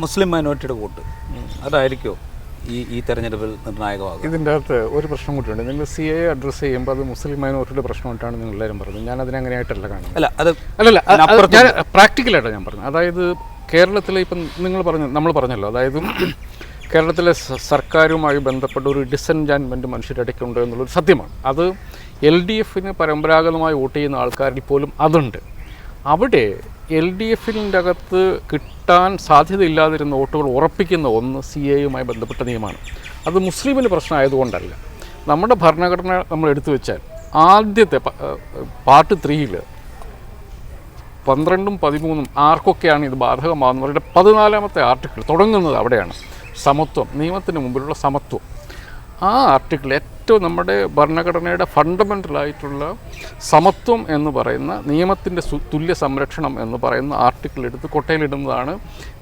മുസ്ലിം മൈനോറിറ്റിയുടെ vote. അതായിരിക്കുമോ ഈ ഈ തെരഞ്ഞെടുപ്പിൽ നിർണായകമാകും ഇതിന്റെ അകത്ത് ഒരു പ്രശ്നം കൂടിയുണ്ട്. നിങ്ങൾ സി എ അഡ്രസ്സ് ചെയ്യുമ്പോൾ അത് മുസ്ലിം മൈനോറിറ്റിയുടെ പ്രശ്നമായിട്ടാണ് നിങ്ങൾ എല്ലാവരും പറഞ്ഞത്. ഞാൻ അതിനെ അങ്ങനെയായിട്ടല്ല കാണുന്നത്. അല്ല അത് അല്ലല്ല ഞാൻ പ്രാക്ടിക്കലായിട്ടാണ് ഞാൻ പറഞ്ഞത്. അതായത് കേരളത്തിലെ ഇപ്പം നിങ്ങൾ പറഞ്ഞു നമ്മൾ പറഞ്ഞല്ലോ. അതായത് കേരളത്തിലെ സർക്കാരുമായി ബന്ധപ്പെട്ട ഒരു ഡിസെൻജാൻമെന്റ് മനുഷ്യരുടെ ഇടയ്ക്കുണ്ട് എന്നുള്ളൊരു സത്യമാണ്. അത് എൽ ഡി എഫിന് പരമ്പരാഗതമായി വോട്ട് ചെയ്യുന്ന ആൾക്കാരിൽ പോലും അതുണ്ട്. അവിടെ എൽ ഡി എഫിന്റെ അകത്ത് കിട്ടാൻ സാധ്യതയില്ലാതിരുന്ന വോട്ടുകൾ ഉറപ്പിക്കുന്ന ഒന്ന് സി എയുമായി ബന്ധപ്പെട്ട നിയമമാണ്. അത് മുസ്ലിമിന് പ്രശ്നമായതുകൊണ്ടല്ല. നമ്മുടെ ഭരണഘടന നമ്മൾ എടുത്തു വെച്ചാൽ ആദ്യത്തെ പാർട്ട് ത്രീയിൽ പന്ത്രണ്ടും പതിമൂന്നും ആർക്കൊക്കെയാണ് ഇത് ബാധകമാകുന്നവരുടെ പതിനാലാമത്തെ ആർട്ടിക്കിൾ തുടങ്ങുന്നത് അവിടെയാണ്. സമത്വം നിയമത്തിന് മുമ്പിലുള്ള സമത്വം. ആ ആർട്ടിക്കിൾ ഏറ്റവും നമ്മുടെ ഭരണഘടനയുടെ ഫണ്ടമെന്റലായിട്ടുള്ള സമത്വം എന്ന് പറയുന്ന നിയമത്തിന്റെ തുല്യ സംരക്ഷണം എന്ന് പറയുന്ന ആർട്ടിക്കിൾ എടുത്ത് കൊട്ടയിലിടുന്നതാണ്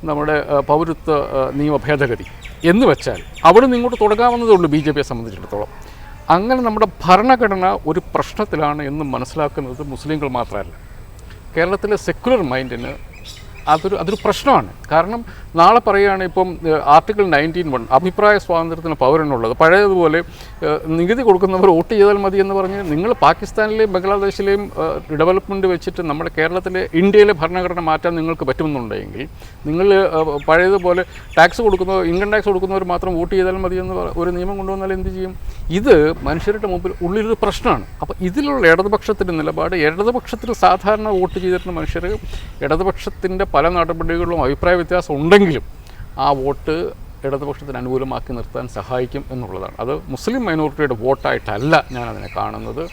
നമ്മുടെ പൗരത്വ നിയമ ഭേദഗതി. എന്ന് വെച്ചാൽ അവിടെ നിന്ന് ഇങ്ങോട്ട് തുടങ്ങാവുന്നതേ ഉള്ളൂ ബി ജെ പിയെ സംബന്ധിച്ചിടത്തോളം. അങ്ങനെ നമ്മുടെ ഭരണഘടന ഒരു പ്രശ്നത്തിലാണ് എന്ന് മനസ്സിലാക്കുന്നത് മുസ്ലിങ്ങൾ മാത്രമല്ല. കേരളത്തിലെ സെക്കുലർ മൈൻഡിന് അതൊരു അതൊരു പ്രശ്നമാണ്. കാരണം നാളെ പറയുകയാണ് ഇപ്പം ആർട്ടിക്കിൾ നയന്റീൻ വൺ അഭിപ്രായ സ്വാതന്ത്ര്യത്തിന് പൗരനുള്ളത്. പഴയതുപോലെ നികുതി കൊടുക്കുന്നവർ വോട്ട് ചെയ്താൽ മതി എന്ന് പറഞ്ഞ് നിങ്ങൾ പാകിസ്ഥാനിലെയും ബംഗ്ലാദേശിലെയും ഡെവലപ്മെന്റ് വെച്ചിട്ട് നമ്മുടെ കേരളത്തിലെ ഇന്ത്യയിലെ ഭരണഘടന മാറ്റാൻ നിങ്ങൾക്ക് പറ്റുമെന്നുണ്ടെങ്കിൽ നിങ്ങൾ പഴയതുപോലെ ടാക്സ് കൊടുക്കുന്നവർ ഇൻകം ടാക്സ് കൊടുക്കുന്നവർ മാത്രം വോട്ട് ചെയ്താൽ മതി എന്ന് ഒരു നിയമം കൊണ്ടുവന്നാൽ എന്ത് ചെയ്യും? ഇത് മനുഷ്യരുടെ മുമ്പിൽ ഉള്ളിലൊരു പ്രശ്നമാണ്. അപ്പോൾ ഇതിലുള്ള ഇടതുപക്ഷത്തിന്റെ നിലപാട് ഇടതുപക്ഷത്തിന് സാധാരണ വോട്ട് ചെയ്തിരുന്ന മനുഷ്യർ ഇടതുപക്ഷത്തിന്റെ പല നടപടികളിലും അഭിപ്രായ വ്യത്യാസം ഉണ്ടെങ്കിലും ആ വോട്ട് ഇടതുപക്ഷത്തിന് അനുകൂലമാക്കി നിർത്താൻ സഹായിക്കും എന്നുള്ളതാണ്. അത് മുസ്ലിം മൈനോറിറ്റിയുടെ വോട്ടായിട്ടല്ല ഞാനതിനെ കാണുന്നത്.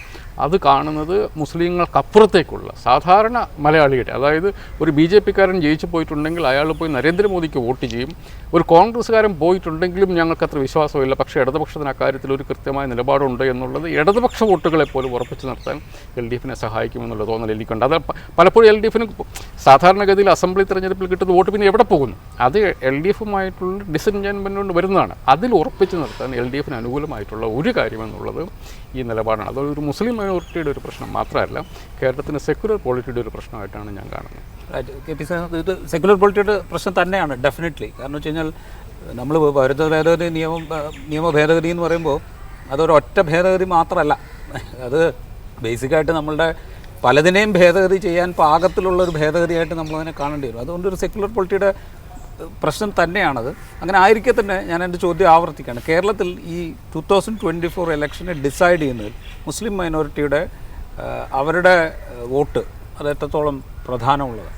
അത് കാണുന്നത് മുസ്ലിങ്ങൾക്കപ്പുറത്തേക്കുള്ള സാധാരണ മലയാളിയുടെ അതായത് ഒരു ബി ജെ പിക്കാരൻ ജയിച്ചു പോയിട്ടുണ്ടെങ്കിൽ അയാൾ പോയി നരേന്ദ്രമോദിക്ക് വോട്ട് ചെയ്യും. ഒരു കോൺഗ്രസ്സുകാരൻ പോയിട്ടുണ്ടെങ്കിലും ഞങ്ങൾക്കത്ര വിശ്വാസമില്ല. പക്ഷേ ഇടതുപക്ഷത്തിന് അക്കാര്യത്തിൽ ഒരു കൃത്യമായ നിലപാടുണ്ട് എന്നുള്ളത് ഇടതുപക്ഷ വോട്ടുകളെ പോലും ഉറപ്പിച്ചു നിർത്താൻ എൽ ഡി എഫിനെ സഹായിക്കുമെന്നുള്ള തോന്നൽ എനിക്കുണ്ട്. അത് പലപ്പോഴും എൽ ഡി എഫിന് സാധാരണഗതിയിൽ അസംബ്ലി തിരഞ്ഞെടുപ്പിൽ കിട്ടുന്ന വോട്ട് പിന്നെ എവിടെ പോകുന്നു? അത് എൽ ഡി എഫുമായിട്ടുള്ള ഡിസെൻജൻമെന്റ് കൊണ്ട് വരുന്നതാണ്. അതിൽ ഉറപ്പിച്ച് നിർത്താൻ എൽ ഡി എഫിന് അനുകൂലമായിട്ടുള്ള ഒരു കാര്യമെന്നുള്ളത് ഈ നിലപാടാണ്. അതൊരു മുസ്ലിം മൈനോറിറ്റിയുടെ ഒരു പ്രശ്നം മാത്രമല്ല കേരളത്തിന്റെ സെക്യുലർ പോളിറ്റിയുടെ ഒരു പ്രശ്നമായിട്ടാണ് ഞാൻ കാണുന്നത്. ഇത് സെക്യുലർ പോളിറ്റിയുടെ പ്രശ്നം തന്നെയാണ് ഡെഫിനറ്റ്ലി കാരണം വെച്ച് കഴിഞ്ഞാൽ നമ്മൾ പൗരത്വ ഭേദഗതി നിയമം നിയമ ഭേദഗതി എന്ന് പറയുമ്പോൾ അതൊരു ഒറ്റ ഭേദഗതി മാത്രമല്ല. അത് ബേസിക്കായിട്ട് നമ്മളുടെ പലതിനെയും ഭേദഗതി ചെയ്യാൻ പാകത്തിലുള്ള ഒരു ഭേദഗതിയായിട്ട് നമ്മളതിനെ കാണേണ്ടി വരും. അതുകൊണ്ട് ഒരു സെക്യുലർ പൊളിറ്റിയുടെ പ്രശ്നം തന്നെയാണത്. അങ്ങനെ ആയിരിക്കെ തന്നെ ഞാൻ എന്റെ ചോദ്യം ആവർത്തിക്കുകയാണ് കേരളത്തിൽ ഈ ടു തൗസൻഡ് ട്വന്റി ഫോർ ഇലക്ഷനെ ഡിസൈഡ് ചെയ്യുന്നതിൽ മുസ്ലിം മൈനോറിറ്റിയുടെ അവരുടെ വോട്ട് അത് എത്രത്തോളം പ്രധാനമുള്ളത്?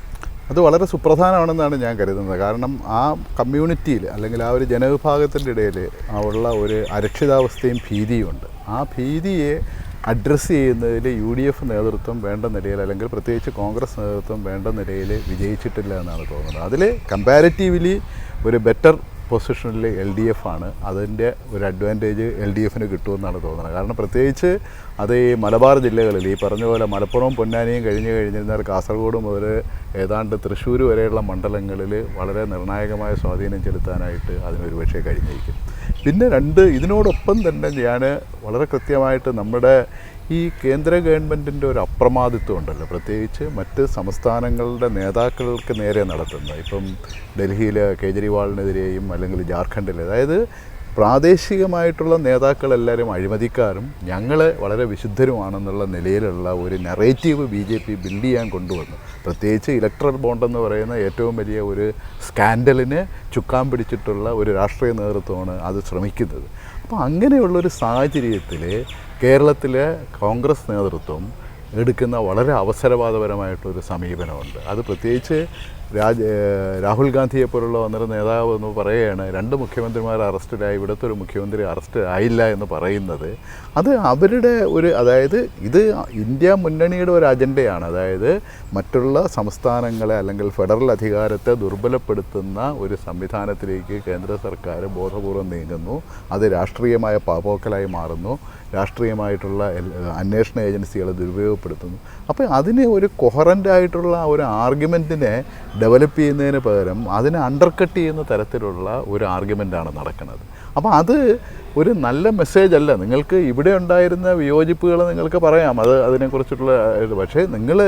അത് വളരെ സുപ്രധാനമാണെന്നാണ് ഞാൻ കരുതുന്നത്. കാരണം ആ കമ്മ്യൂണിറ്റിയിൽ അല്ലെങ്കിൽ ആ ഒരു ജനവിഭാഗത്തിന്റെ ഇടയിൽ ഉള്ള ഒരു അരക്ഷിതാവസ്ഥയും ഭീതിയുമുണ്ട് ആ ഭീതിയെ അഡ്രസ്സ് ചെയ്യുന്നതിൽ യു ഡി എഫ് നേതൃത്വം വേണ്ട നിലയിൽ അല്ലെങ്കിൽ പ്രത്യേകിച്ച് കോൺഗ്രസ് നേതൃത്വം വേണ്ട നിലയിൽ വിജയിച്ചിട്ടില്ല എന്നാണ് തോന്നുന്നത്. അതിൽ കമ്പാരിറ്റീവ്ലി ഒരു ബെറ്റർ പൊസിഷനിൽ എൽ ഡി എഫ് ആണ്. അതിന്റെ ഒരു അഡ്വാന്റേജ് എൽ ഡി എഫിന് കിട്ടുമെന്നാണ് തോന്നുന്നത്. കാരണം പ്രത്യേകിച്ച് അത് ഈ മലബാർ ജില്ലകളിൽ ഈ പറഞ്ഞ പോലെ മലപ്പുറവും പൊന്നാനിയും കഴിഞ്ഞ് കഴിഞ്ഞിരുന്നാൽ കാസർഗോഡ് മുതൽ ഏതാണ്ട് തൃശ്ശൂർ വരെയുള്ള മണ്ഡലങ്ങളിൽ വളരെ നിർണായകമായ സ്വാധീനം ചെലുത്താനായിട്ട് അതിനൊരു പക്ഷേ കഴിഞ്ഞിരിക്കും. പിന്നെ രണ്ട് ഇതിനോടൊപ്പം തന്നെ ഞാൻ വളരെ കൃത്യമായിട്ട് നമ്മുടെ ഈ കേന്ദ്ര ഗവൺമെന്റിന്റെ ഒരു അപ്രമാദിത്വം ഉണ്ടല്ലോ. പ്രത്യേകിച്ച് മറ്റ് സംസ്ഥാനങ്ങളുടെ നേതാക്കൾക്ക് നേരെ നടത്തുന്നത് ഇപ്പം ഡൽഹിയിൽ കേജ്രിവാളിനെതിരെയും അല്ലെങ്കിൽ ജാർഖണ്ഡിൽ അതായത് പ്രാദേശികമായിട്ടുള്ള നേതാക്കളെല്ലാവരും അഴിമതിക്കാരും ഞങ്ങൾ വളരെ വിശുദ്ധരുമാണെന്നുള്ള നിലയിലുള്ള ഒരു narrative B J P build ചെയ്യാൻ കൊണ്ടുവന്നു. പ്രത്യേകിച്ച് ഇലക്ട്രൽ ബോണ്ട് എന്ന് പറയുന്ന ഏറ്റവും വലിയ ഒരു സ്കാൻഡലിന് ചുക്കാൻ പിടിച്ചിട്ടുള്ള ഒരു രാഷ്ട്രീയ നേതൃത്വമാണ് അത് ശ്രമിക്കുന്നത്. അപ്പോൾ അങ്ങനെയുള്ളൊരു സാഹചര്യത്തിൽ കേരളത്തിലെ കോൺഗ്രസ് നേതൃത്വം എടുക്കുന്ന വളരെ അവസരവാദപരമായിട്ടൊരു സമീപനമുണ്ട്. അത് പ്രത്യേകിച്ച് രാജ രാഹുൽ ഗാന്ധിയെ പോലുള്ള വന്നൊരു നേതാവ് എന്ന് പറയുകയാണ് രണ്ട് മുഖ്യമന്ത്രിമാർ അറസ്റ്റിലായി ഇവിടുത്തെ ഒരു മുഖ്യമന്ത്രി അറസ്റ്റ് ആയില്ല എന്ന് പറയുന്നത്. അത് അവരുടെ ഒരു അതായത് ഇത് ഇന്ത്യ മുന്നണിയുടെ ഒരു അജണ്ടയാണ്. അതായത് മറ്റുള്ള സംസ്ഥാനങ്ങളെ അല്ലെങ്കിൽ ഫെഡറൽ അധികാരത്തെ ദുർബലപ്പെടുത്തുന്ന ഒരു സംവിധാനത്തിലേക്ക് കേന്ദ്ര സർക്കാർ ബോധപൂർവം നീങ്ങുന്നു. അത് രാഷ്ട്രീയമായ പാപോക്കലായി മാറുന്നു. രാഷ്ട്രീയമായിട്ടുള്ള അന്വേഷണ ഏജൻസികളെ ദുരുപയോഗപ്പെടുത്തുന്നു. അപ്പോൾ അതിന് ഒരു കൊഹറന്റായിട്ടുള്ള ഒരു ആർഗ്യുമെന്റിനെ ഡെവലപ്പ് ചെയ്യുന്നതിന് പകരം അതിനെ അണ്ടർകട്ട് ചെയ്യുന്ന തരത്തിലുള്ള ഒരു ആർഗ്യുമെന്റാണ് നടക്കുന്നത്. അപ്പോൾ അത് ഒരു നല്ല മെസ്സേജ് അല്ല. നിങ്ങൾക്ക് ഇവിടെ ഉണ്ടായിരുന്ന വിയോജിപ്പുകൾ നിങ്ങൾക്ക് പറയാം. അത് അതിനെക്കുറിച്ചിട്ടുള്ള പക്ഷേ നിങ്ങൾ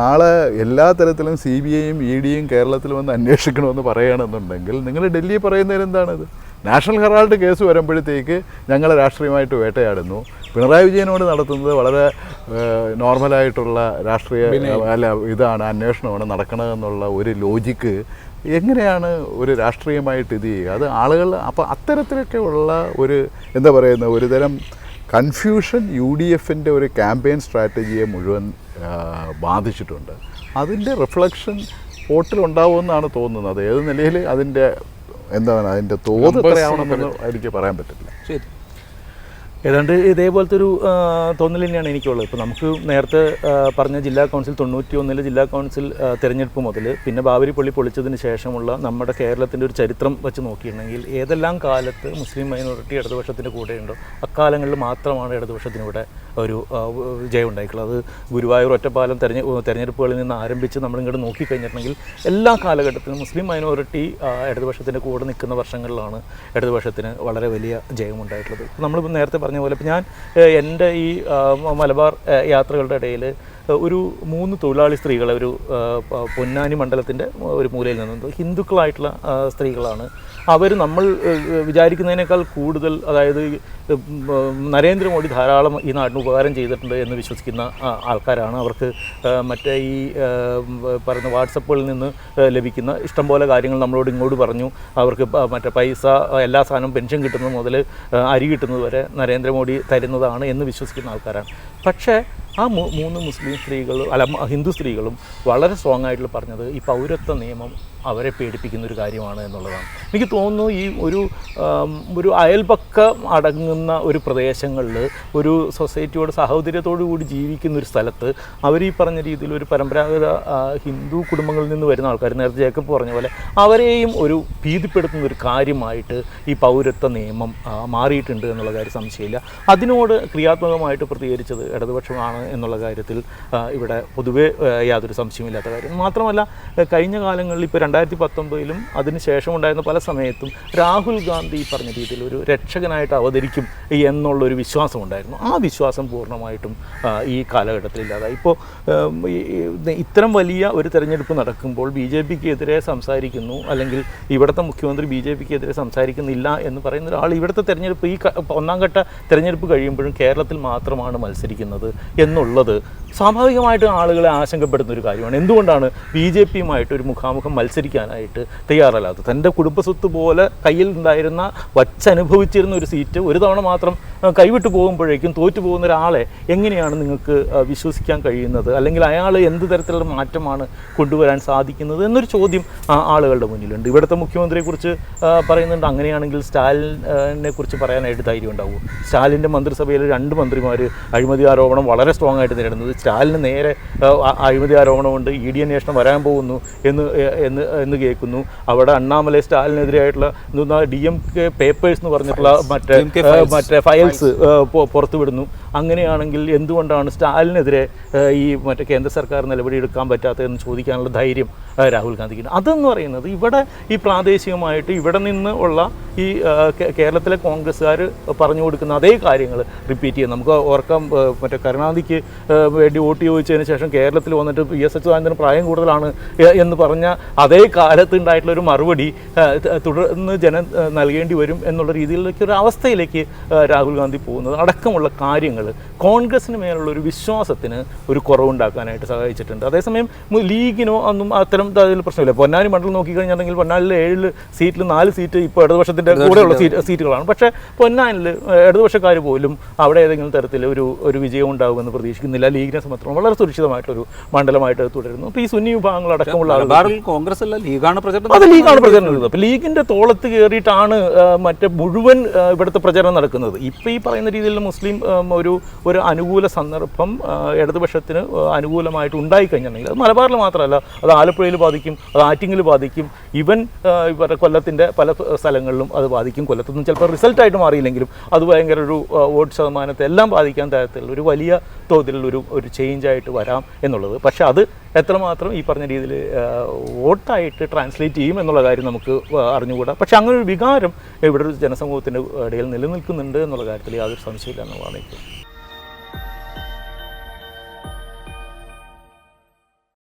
നാളെ എല്ലാ തരത്തിലും സി ബി ഐയും ഇ ഡിയും കേരളത്തിൽ വന്ന് അന്വേഷിക്കണമെന്ന് പറയുകയാണെന്നുണ്ടെങ്കിൽ നിങ്ങൾ ഡൽഹി പറയുന്നതിന് എന്താണിത്? നാഷണൽ ഹെറാൾഡ് കേസ് വരുമ്പോഴത്തേക്ക് ഞങ്ങൾ രാഷ്ട്രീയമായിട്ട് വേട്ടയാടുന്നു. പിണറായി വിജയനോട് നടത്തുന്നത് വളരെ നോർമലായിട്ടുള്ള രാഷ്ട്രീയ അല്ല ഇതാണ് അന്വേഷണമാണ് നടക്കണമെന്നുള്ള ഒരു ലോജിക്ക് എങ്ങനെയാണ് ഒരു രാഷ്ട്രീയമായിട്ട് ഇത് ചെയ്യുക? അത് ആളുകൾ അപ്പോൾ അത്തരത്തിലൊക്കെ ഉള്ള ഒരു എന്താ പറയുന്ന ഒരുതരം കൺഫ്യൂഷൻ യു ഡി എഫിന്റെ ഒരു ക്യാമ്പയിൻ സ്ട്രാറ്റജിയെ മുഴുവൻ ബാധിച്ചിട്ടുണ്ട്. അതിന്റെ റിഫ്ലക്ഷൻ വോട്ടിലുണ്ടാവുമെന്നാണ് തോന്നുന്നത്. ഏത് നിലയിൽ അതിന്റെ എന്താണ് അതിന്റെ തോത് എത്രയാവണമെന്ന് എനിക്ക് പറയാൻ പറ്റില്ല. ശരി. ഏതാണ്ട് ഇതേപോലത്തെ ഒരു തോന്നൽ തന്നെയാണ് എനിക്കുള്ളത്. ഇപ്പോൾ നമുക്ക് നേരത്തെ പറഞ്ഞ ജില്ലാ കൗൺസിൽ തൊണ്ണൂറ്റി ഒന്നിലെ ജില്ലാ കൗൺസിൽ തിരഞ്ഞെടുപ്പ് മുതൽ പിന്നെ ബാബരി പള്ളി പൊളിച്ചതിന് ശേഷമുള്ള നമ്മുടെ കേരളത്തിന്റെ ഒരു ചരിത്രം വെച്ച് നോക്കിയിട്ടുണ്ടെങ്കിൽ ഏതെല്ലാം കാലത്ത് മുസ്ലിം മൈനോറിറ്റി ഇടതുപക്ഷത്തിന്റെ കൂടെയുണ്ടോ അക്കാലങ്ങളിൽ മാത്രമാണ് ഇടതുപക്ഷത്തിനിവിടെ ഒരു വിജയം ഉണ്ടായിട്ടുള്ളത്. അത് ഗുരുവായൂർ ഒറ്റപ്പാലം തെരഞ്ഞ തെരഞ്ഞെടുപ്പുകളിൽ നിന്ന് ആരംഭിച്ച് നമ്മളിങ്ങോട്ട് നോക്കിക്കഴിഞ്ഞിട്ടുണ്ടെങ്കിൽ എല്ലാ കാലഘട്ടത്തിലും മുസ്ലിം മൈനോറിറ്റി ഇടതുപക്ഷത്തിന്റെ കൂടെ നിൽക്കുന്ന വർഷങ്ങളിലാണ് ഇടതുപക്ഷത്തിന് വളരെ വലിയ ജയമുണ്ടായിട്ടുള്ളത്. നമ്മളിപ്പോൾ നേരത്തെ പറഞ്ഞ പോലെ ഇപ്പം ഞാൻ എന്റെ ഈ മലബാർ യാത്രകളുടെ ഇടയിൽ ഒരു മൂന്ന് തൊഴിലാളി സ്ത്രീകളെ ഒരു പൊന്നാനി മണ്ഡലത്തിന്റെ ഒരു മൂലയിൽ നിന്നും ഹിന്ദുക്കളായിട്ടുള്ള സ്ത്രീകളാണ്. അവർ നമ്മൾ വിചാരിക്കുന്നതിനേക്കാൾ കൂടുതൽ അതായത് നരേന്ദ്രമോദി ധാരാളം ഈ നാടിന് ഉപകാരം ചെയ്തിട്ടുണ്ട് എന്ന് വിശ്വസിക്കുന്ന ആൾക്കാരാണ്. അവർക്ക് മറ്റേ ഈ പറയുന്ന വാട്സപ്പുകളിൽ നിന്ന് ലഭിക്കുന്ന ഇഷ്ടംപോലെ കാര്യങ്ങൾ നമ്മളോട് ഇങ്ങോട്ട് പറഞ്ഞു. അവർക്ക് മറ്റേ പൈസ എല്ലാ സാധനവും പെൻഷൻ കിട്ടുന്നത് മുതൽ അരി കിട്ടുന്നത് വരെ നരേന്ദ്രമോദി തരുന്നതാണ് എന്ന് വിശ്വസിക്കുന്ന ആൾക്കാരാണ്. പക്ഷേ ആ മൂന്ന് മുസ്ലിം സ്ത്രീകൾ അല്ല ഹിന്ദു സ്ത്രീകളും വളരെ സ്ട്രോങ് ആയിട്ടുള്ള പറഞ്ഞത് ഈ പൗരത്വ നിയമം അവരെ പേടിപ്പിക്കുന്ന ഒരു കാര്യമാണ് എന്നുള്ളതാണ്. എനിക്ക് തോന്നുന്നു ഈ ഒരു ഒരു അയൽപക്കം അടങ്ങുന്ന ഒരു പ്രദേശങ്ങളിൽ ഒരു സൊസൈറ്റിയോട് സഹോദര്യത്തോടു കൂടി ജീവിക്കുന്ന ഒരു സ്ഥലത്ത് അവർ ഈ പറഞ്ഞ രീതിയിൽ ഒരു പരമ്പരാഗത ഹിന്ദു കുടുംബങ്ങളിൽ നിന്ന് വരുന്ന ആൾക്കാർ നേരത്തെ ജേക്കബ് പറഞ്ഞ പോലെ അവരെയും ഒരു ഭീതിപ്പെടുത്തുന്ന ഒരു കാര്യമായിട്ട് ഈ പൗരത്വ നിയമം മാറിയിട്ടുണ്ട് എന്നുള്ള കാര്യം സംശയമില്ല. അതിനോട് ക്രിയാത്മകമായിട്ട് പ്രതികരിച്ചത് ഇടതുപക്ഷമാണ് എന്നുള്ള കാര്യത്തിൽ ഇവിടെ പൊതുവേ യാതൊരു സംശയമില്ലാത്ത കാര്യം. മാത്രമല്ല കഴിഞ്ഞ കാലങ്ങളിൽ ഇപ്പോൾ രണ്ടായിരത്തി പത്തൊമ്പതിലും അതിനുശേഷം ഉണ്ടായിരുന്ന പല സമയത്തും രാഹുൽ ഗാന്ധി പറഞ്ഞ രീതിയിൽ ഒരു രക്ഷകനായിട്ട് അവതരിക്കും എന്നുള്ളൊരു വിശ്വാസം ഉണ്ടായിരുന്നു ആ വിശ്വാസം പൂർണമായിട്ടും ഈ കാലഘട്ടത്തിൽ ഇല്ലാതായി. ഇപ്പോൾ ഇത്തരം വലിയ ഒരു തെരഞ്ഞെടുപ്പ് നടക്കുമ്പോൾ ബി ജെ പിക്ക് എതിരെ സംസാരിക്കുന്നു അല്ലെങ്കിൽ ഇവിടുത്തെ മുഖ്യമന്ത്രി ബി ജെ പിക്ക് എതിരെ സംസാരിക്കുന്നില്ല എന്ന് പറയുന്ന ഒരാൾ ഇവിടുത്തെ തെരഞ്ഞെടുപ്പ് ഈ ഒന്നാം ഘട്ട തെരഞ്ഞെടുപ്പ് കഴിയുമ്പോഴും കേരളത്തിൽ മാത്രമാണ് മത്സരിക്കുന്നത് എന്നുള്ളത് സ്വാഭാവികമായിട്ട് ആളുകളെ ആശങ്കപ്പെടുന്ന ഒരു കാര്യമാണ്. എന്തുകൊണ്ടാണ് ബി ജെ പിയുമായിട്ട് ഒരു മുഖാമുഖം മത്സരിക്കാനായിട്ട് തയ്യാറല്ലാത്ത. തന്റെ കുടുംബസ്വത്ത് പോലെ കയ്യിൽ ഉണ്ടായിരുന്ന വച്ചനുഭവിച്ചിരുന്ന ഒരു സീറ്റ് ഒരു തവണ മാത്രം കൈവിട്ട് പോകുമ്പോഴേക്കും തോറ്റു പോകുന്ന ഒരാളെ എങ്ങനെയാണ് നിങ്ങൾക്ക് വിശ്വസിക്കാൻ കഴിയുന്നത്? അല്ലെങ്കിൽ അയാൾ എന്ത് തരത്തിലുള്ള മാറ്റമാണ് കൊണ്ടുവരാൻ സാധിക്കുന്നത് എന്നൊരു ചോദ്യം ആളുകളുടെ മുന്നിലുണ്ട്. ഇവിടുത്തെ മുഖ്യമന്ത്രിയെക്കുറിച്ച് പറയുന്നുണ്ട്. അങ്ങനെയാണെങ്കിൽ സ്റ്റാലിനെ കുറിച്ച് പറയാനായിട്ട് ധൈര്യം ഉണ്ടാവും. സ്റ്റാലിന്റെ മന്ത്രിസഭയിൽ രണ്ട് മന്ത്രിമാർ അഴിമതി ആരോപണം വളരെ സ്ട്രോങ് ആയിട്ട് നേരിടുന്നത്. സ്റ്റാലിന് നേരെ അഴിമതി ആരോപണമുണ്ട്. ഇ ഡി അന്വേഷണം വരാൻ പോകുന്നു എന്ന് എന്ന് എന്ന് കേൾക്കുന്നു. അവിടെ അണ്ണാമലൈ സ്റ്റാലിനെതിരായിട്ടുള്ള എന്താ ഡി എം കെ പേപ്പേഴ്സ് എന്ന് പറഞ്ഞിട്ടുള്ള മറ്റേ മറ്റേ ഫയൽസ് പുറത്തുവിടുന്നു. അങ്ങനെയാണെങ്കിൽ എന്തുകൊണ്ടാണ് സ്റ്റാലിനെതിരെ ഈ മറ്റേ കേന്ദ്ര സർക്കാർ നിലപാടെടുക്കാൻ പറ്റാത്തതെന്ന് ചോദിക്കാനുള്ള ധൈര്യം? രാഹുൽ ഗാന്ധിക്ക്. അതെന്ന് പറയുന്നത് ഇവിടെ ഈ പ്രാദേശികമായിട്ട് ഇവിടെ നിന്ന് ഉള്ള ഈ കേരളത്തിലെ കോൺഗ്രസ്സുകാർ പറഞ്ഞു കൊടുക്കുന്ന അതേ കാര്യങ്ങൾ റിപ്പീറ്റ് ചെയ്യാം നമുക്ക് ഓർക്കാം മറ്റേ കരുണാനിധിക്ക് വേണ്ടി വോട്ട് ചോദിച്ചതിന് ശേഷം കേരളത്തിൽ വന്നിട്ട് പി എസ് അച്യുതാനന്ദന് പ്രായം കൂടുതലാണ് എന്ന് പറഞ്ഞ അതേ കാലത്ത് ഉണ്ടായിട്ടുള്ള ഒരു മറുപടി തുടർന്ന് ജനം നൽകേണ്ടി വരും എന്നുള്ള രീതിയിലേക്ക് ഒരു അവസ്ഥയിലേക്ക് രാഹുൽ ഗാന്ധി പോകുന്നത്. അടക്കമുള്ള കാര്യങ്ങൾ കോൺഗ്രസിന് മേലുള്ള ഒരു വിശ്വാസത്തിന് ഒരു കുറവുണ്ടാക്കാനായിട്ട് സഹായിച്ചിട്ടുണ്ട്. അതേസമയം ലീഗിനോ ഒന്നും അത്തരം അതിൽ പ്രശ്നമില്ല. പൊന്നാനി മണ്ഡലം നോക്കിക്കഴിഞ്ഞിട്ടുണ്ടെങ്കിൽ പൊന്നാനിൽ ഏഴ് സീറ്റിൽ നാല് സീറ്റ് ഇപ്പോൾ ഇടതുപക്ഷത്തിന്റെ കൂടെയുള്ള സീറ്റ് സീറ്റുകളാണ്. പക്ഷേ പൊന്നാനിൽ ഇടതുപക്ഷക്കാർ പോലും അവിടെ ഏതെങ്കിലും തരത്തിൽ ഒരു ഒരു വിജയം ഉണ്ടാകുമെന്ന് പ്രതീക്ഷിക്കുന്നില്ല. ലീഗിനെ സംബന്ധിച്ചിടത്തോളം വളരെ സുരക്ഷിതമായിട്ടൊരു മണ്ഡലമായിട്ട് തുടരുന്നു. അപ്പോൾ ഈ സുന്നി വിഭാഗങ്ങൾ അടക്കമുള്ള കോൺഗ്രസ് അല്ല ലീഗാണ് പ്രചരണം അത് ലീഗാണ് പ്രചരണം അപ്പോൾ ലീഗിന്റെ തോളത്ത് കയറിയിട്ടാണ് മറ്റേ മുഴുവൻ ഇവിടുത്തെ പ്രചരണം നടക്കുന്നത്. ഇപ്പോൾ ഈ പറയുന്ന രീതിയിൽ മുസ്ലിം ഒരു ഒരു അനുകൂല സന്ദർഭം ഇടതുപക്ഷത്തിന് അനുകൂലമായിട്ട് ഉണ്ടായിക്കഴിഞ്ഞിട്ടുണ്ടെങ്കിൽ അത് മലബാറിൽ മാത്രമല്ല അത് ആലപ്പുഴയിലും ബാധിക്കും അത് ആറ്റിങ്ങിൽ ബാധിക്കും. ഇവരുടെ കൊല്ലത്തിന്റെ പല സ്ഥലങ്ങളിലും അത് ബാധിക്കും. കൊല്ലത്തൊന്നും ചിലപ്പോൾ റിസൾട്ടായിട്ട് മാറിയില്ലെങ്കിലും അത് ഭയങ്കര ഒരു വോട്ട് ശതമാനത്തെ എല്ലാം ബാധിക്കാൻ തരത്തിലുള്ള ഒരു വലിയ തോതിലുള്ളൊരു ഒരു ചേഞ്ച് ആയിട്ട് വരാം എന്നുള്ളത്. പക്ഷേ അത് എത്രമാത്രം ഈ പറഞ്ഞ രീതിയിൽ വോട്ടായിട്ട് ട്രാൻസ്ലേറ്റ് ചെയ്യും എന്നുള്ള കാര്യം നമുക്ക് അറിഞ്ഞുകൂടാ. പക്ഷേ അങ്ങനെ ഒരു വികാരം ഇവിടെ ഒരു ജനസമൂഹത്തിന്റെ ഇടയിൽ നിലനിൽക്കുന്നുണ്ട് എന്നുള്ള കാര്യത്തിൽ യാതൊരു സംശയമില്ല എന്നുള്ളതാണ് എനിക്ക്